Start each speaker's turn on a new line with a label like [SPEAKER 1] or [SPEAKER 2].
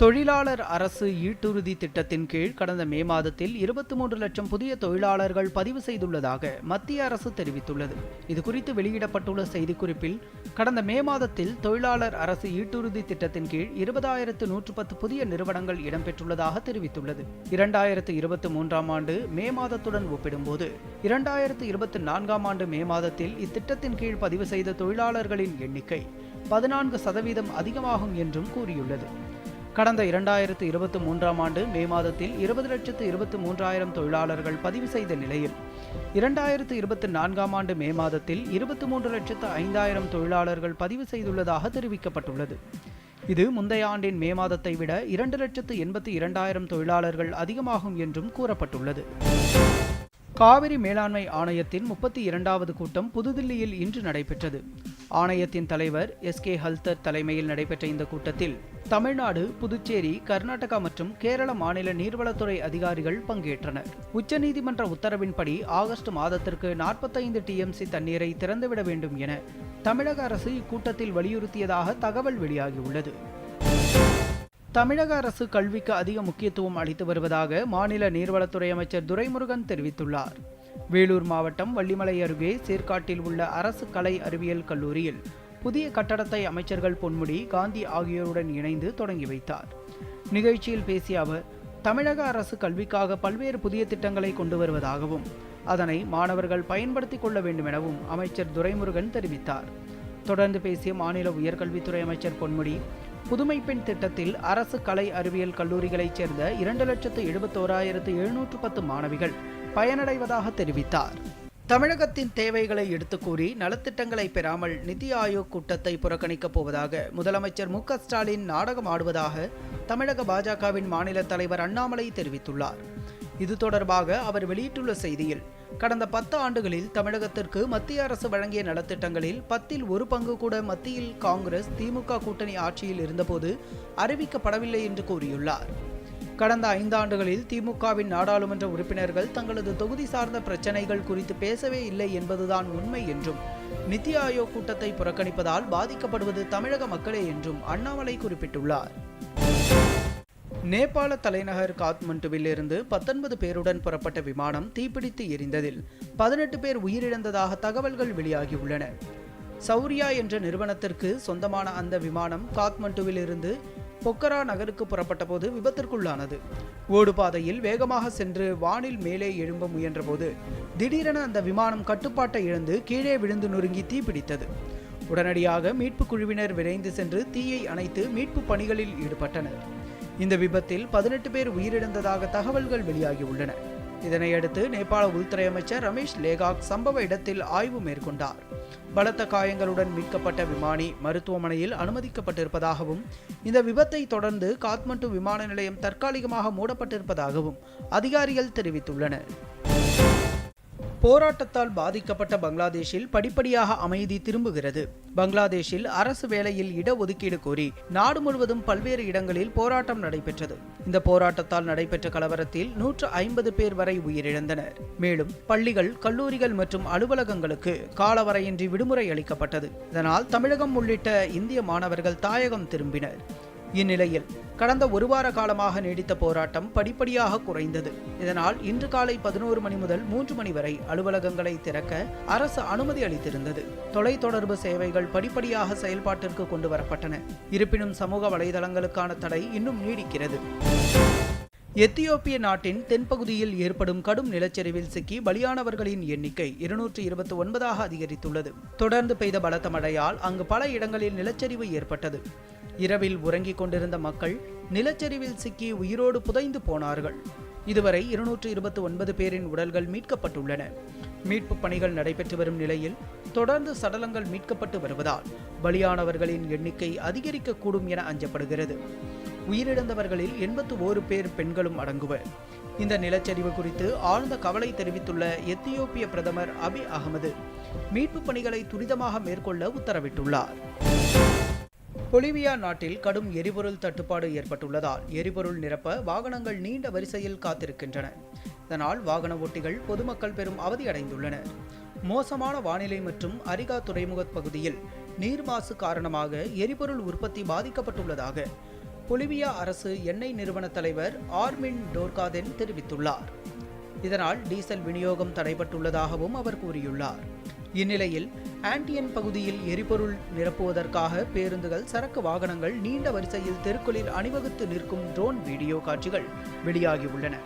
[SPEAKER 1] தொழிலாளர் அரசு ஈட்டுறுதி திட்டத்தின் கீழ் கடந்த மே மாதத்தில் இருபத்தி மூன்று லட்சம் புதிய தொழிலாளர்கள் பதிவு செய்துள்ளதாக மத்திய அரசு தெரிவித்துள்ளது. இதுகுறித்து வெளியிடப்பட்டுள்ள செய்திக்குறிப்பில் கடந்த மே மாதத்தில் தொழிலாளர் அரசு ஈட்டுறுதி திட்டத்தின் கீழ் இருபதாயிரத்து நூற்று பத்து புதிய நிறுவனங்கள் இடம்பெற்றுள்ளதாக தெரிவித்துள்ளது. இரண்டாயிரத்து இருபத்தி மூன்றாம் ஆண்டு மே மாதத்துடன் ஒப்பிடும்போது இரண்டாயிரத்து இருபத்தி நான்காம் ஆண்டு மே மாதத்தில் இத்திட்டத்தின் கீழ் பதிவு செய்த தொழிலாளர்களின் எண்ணிக்கை பதினான்கு சதவீதம் அதிகமாகும் என்றும் கூறியுள்ளது. கடந்த இரண்டாயிரத்து இருபத்தி மூன்றாம் ஆண்டு மே மாதத்தில் இருபது லட்சத்து இருபத்தி மூன்றாயிரம் தொழிலாளர்கள் பதிவு செய்த நிலையில் இரண்டாயிரத்து இருபத்தி நான்காம் ஆண்டு மே மாதத்தில் இருபத்தி மூன்று லட்சத்து ஐந்தாயிரம் தொழிலாளர்கள் பதிவு செய்துள்ளதாக தெரிவிக்கப்பட்டுள்ளது. இது முந்தைய ஆண்டின் மே மாதத்தை விட இரண்டு லட்சத்து எண்பத்தி இரண்டாயிரம் தொழிலாளர்கள் அதிகமாகும் என்றும் கூறப்பட்டுள்ளது. காவிரி மேலாண்மை ஆணையத்தின் முப்பத்தி இரண்டாவது கூட்டம் புதுதில்லியில் இன்று நடைபெற்றது. ஆணையத்தின் தலைவர் எஸ் கே ஹல்தர் தலைமையில் நடைபெற்ற இந்த கூட்டத்தில் தமிழ்நாடு புதுச்சேரி கர்நாடகா மற்றும் கேரள மாநில நீர்வளத்துறை அதிகாரிகள் பங்கேற்றனர். உச்சநீதிமன்ற உத்தரவின்படி ஆகஸ்ட் மாதத்திற்கு நாற்பத்தைந்து டிஎம்சி தண்ணீரை திறந்துவிட வேண்டும் என தமிழக அரசு இக்கூட்டத்தில் வலியுறுத்தியதாக தகவல் வெளியாகியுள்ளது. தமிழக அரசு கல்விக்கு அதிக முக்கியத்துவம் அளித்து வருவதாக மாநில நீர்வளத்துறை அமைச்சர் துரைமுருகன் தெரிவித்துள்ளார். வேலூர் மாவட்டம் வள்ளிமலை அருகே சீர்காட்டில் உள்ள அரசு கலை அறிவியல் கல்லூரியில் புதிய கட்டடத்தை அமைச்சர்கள் பொன்முடி காந்தி ஆகியோருடன் இணைந்து தொடங்கி வைத்தார். நிகழ்ச்சியில் பேசிய அவர் தமிழக அரசு கல்விக்காக பல்வேறு புதிய திட்டங்களை கொண்டு வருவதாகவும் அதனை மாணவர்கள் பயன்படுத்திக் கொள்ள வேண்டும் எனவும் அமைச்சர் துரைமுருகன் தெரிவித்தார். தொடர்ந்து பேசிய மாநில உயர்கல்வித்துறை அமைச்சர் பொன்முடி புதுமை பெண் திட்டத்தில் அரசு கலை அறிவியல் கல்லூரிகளைச் சேர்ந்த இரண்டு லட்சத்து எழுபத்தோராயிரத்து எழுநூற்று பத்து மாணவிகள் பயனடைவதாக தெரிவித்தார். தமிழகத்தின் தேவைகளை எடுத்துக்கூறி நலத்திட்டங்களை பெறாமல் நிதி ஆயோக் கூட்டத்தை புறக்கணிக்கப் போவதாக முதலமைச்சர் மு ஸ்டாலின் நாடகம் ஆடுவதாக தமிழக பாஜகவின் மாநில தலைவர் அண்ணாமலை தெரிவித்துள்ளார். இது தொடர்பாக அவர் வெளியிட்டுள்ள செய்தியில் கடந்த பத்து ஆண்டுகளில் தமிழகத்திற்கு மத்திய அரசு வழங்கிய நலத்திட்டங்களில் பத்தில் ஒரு பங்கு கூட மத்தியில் காங்கிரஸ் திமுக கூட்டணி ஆட்சியில் இருந்தபோது அறிவிக்கப்படவில்லை என்று கூறியுள்ளார். கடந்த ஐந்தாண்டுகளில் திமுகவின் நாடாளுமன்ற உறுப்பினர்கள் தங்களது தொகுதி சார்ந்த பிரச்சனைகள் குறித்து பேசவே இல்லை என்பதுதான் உண்மை என்றும் நித்தி ஆயோக் கூட்டத்தை புறக்கணிப்பதால் பாதிக்கப்படுவது தமிழக மக்களே என்றும் அண்ணாமலை குறிப்பிட்டுள்ளார். நேபாள தலைநகர் காத்மண்டுவில் இருந்து பத்தொன்பது பேருடன் புறப்பட்ட விமானம் தீப்பிடித்து எரிந்ததில் பதினெட்டு பேர் உயிரிழந்ததாக தகவல்கள் வெளியாகியுள்ளன. சௌரியா என்ற நிறுவனத்திற்கு சொந்தமான அந்த விமானம் காத்மண்டுவில் இருந்து பொக்கரா நகருக்கு புறப்பட்டபோது விபத்திற்குள்ளானது. ஓடுபாதையில் வேகமாக சென்று வானில் மேலே எழும்ப முயன்றபோது திடீரென அந்த விமானம் கட்டுப்பாட்டை இழந்து கீழே விழுந்து நொறுங்கி தீப்பிடித்தது உடனடியாக மீட்பு குழுவினர் விரைந்து சென்று தீயை அணைத்து மீட்பு பணிகளில் ஈடுபட்டனர். இந்த விபத்தில் பதினெட்டு பேர் உயிரிழந்ததாக தகவல்கள் வெளியாகியுள்ளன. இதனையடுத்து நேபாள உள்துறை அமைச்சர் ரமேஷ் லேகாக் சம்பவ இடத்தில் ஆய்வு மேற்கொண்டார். பலத்த காயங்களுடன் மீட்கப்பட்ட விமானி மருத்துவமனையில் அனுமதிக்கப்பட்டிருப்பதாகவும் இந்த விபத்தை தொடர்ந்து காத்மண்டு விமான நிலையம் தற்காலிகமாக மூடப்பட்டிருப்பதாகவும் அதிகாரிகள் தெரிவித்துள்ளனர். போராட்டத்தால் பாதிக்கப்பட்ட பங்களாதேஷில் படிப்படியாக அமைதி திரும்புகிறது. பங்களாதேஷில் அரசு வேலையில் இடஒதுக்கீடு கோரி நாடு முழுவதும் பல்வேறு இடங்களில் போராட்டம் நடைபெற்றது. இந்த போராட்டத்தால் நடைபெற்ற கலவரத்தில் நூற்று ஐம்பது பேர் வரை உயிரிழந்தனர். மேலும் பள்ளிகள் கல்லூரிகள் மற்றும் அலுவலகங்களுக்கு காலவரையின்றி விடுமுறை அளிக்கப்பட்டது. இதனால் தமிழகம் உள்ளிட்ட இந்திய மாணவர்கள் தாயகம் திரும்பினர். இந்நிலையில் கடந்த ஒரு வார காலமாக நீடித்த போராட்டம் படிப்படியாக குறைந்தது. இதனால் இன்று காலை பதினோரு மணி முதல் மூன்று மணி வரை அலுவலகங்களை திறக்க அரசு அனுமதி அளித்திருந்தது. தொலைத்தொடர்பு சேவைகள் படிப்படியாக செயல்பாட்டிற்கு கொண்டு வரப்பட்டன. இருப்பினும் சமூக வலைதளங்களுக்கான தடை இன்னும் நீடிக்கிறது. எத்தியோப்பிய நாட்டின் தென்பகுதியில் ஏற்படும் கடும் நிலச்சரிவில் சிக்கி பலியானவர்களின் எண்ணிக்கை இருநூற்று இருபத்தி ஒன்பதாக அதிகரித்துள்ளது. தொடர்ந்து பெய்த பலத்த மழையால் அங்கு பல இடங்களில் நிலச்சரிவு ஏற்பட்டது. இரவில் உறங்கிக் கொண்டிருந்த மக்கள் நிலச்சரிவில் சிக்கி உயிரோடு புதைந்து போனார்கள். இதுவரை இருநூற்று இருபத்தி ஒன்பது பேரின் உடல்கள் மீட்கப்பட்டுள்ளன. மீட்பு பணிகள் நடைபெற்று வரும் நிலையில் தொடர்ந்து சடலங்கள் மீட்கப்பட்டு வருவதால் பலியானவர்களின் எண்ணிக்கை அதிகரிக்கக்கூடும் என அஞ்சப்படுகிறது. உயிரிழந்தவர்களில் எண்பத்து ஓரு பேர் பெண்களும் அடங்குவர். இந்த நிலச்சரிவு குறித்து ஆழ்ந்த கவலை தெரிவித்துள்ள எத்தியோப்பிய பிரதமர் அபி அகமது மீட்பு பணிகளை துரிதமாக மேற்கொள்ள உத்தரவிட்டுள்ளார். பொலிவியா நாட்டில் கடும் எரிபொருள் தட்டுப்பாடு ஏற்பட்டுள்ளதால் எரிபொருள் நிரப்ப வாகனங்கள் நீண்ட வரிசையில் காத்திருக்கின்றன. இதனால் வாகன ஓட்டிகள் பொதுமக்கள் பெரும் அவதியடைந்துள்ளனர் மோசமான வானிலை மற்றும் அரிகா துறைமுக பகுதியில் நீர் மாசு காரணமாக எரிபொருள் உற்பத்தி பாதிக்கப்பட்டுள்ளதாக பொலிவியா அரசு எண்ணெய் நிறுவன தலைவர் ஆர்மின் டோர்காதென் தெரிவித்துள்ளார். இதனால் டீசல் விநியோகம் தடைபட்டுள்ளதாகவும் அவர் கூறியுள்ளார். இந்நிலையில் ஆன்டியன் பகுதியில் எரிபொருள் நிரப்புவதற்காக பேருந்துகள் சரக்கு வாகனங்கள் நீண்ட வரிசையில் தெருக்களில் அணிவகுத்து நிற்கும் ட்ரோன் வீடியோ காட்சிகள் வெளியாகியுள்ளன.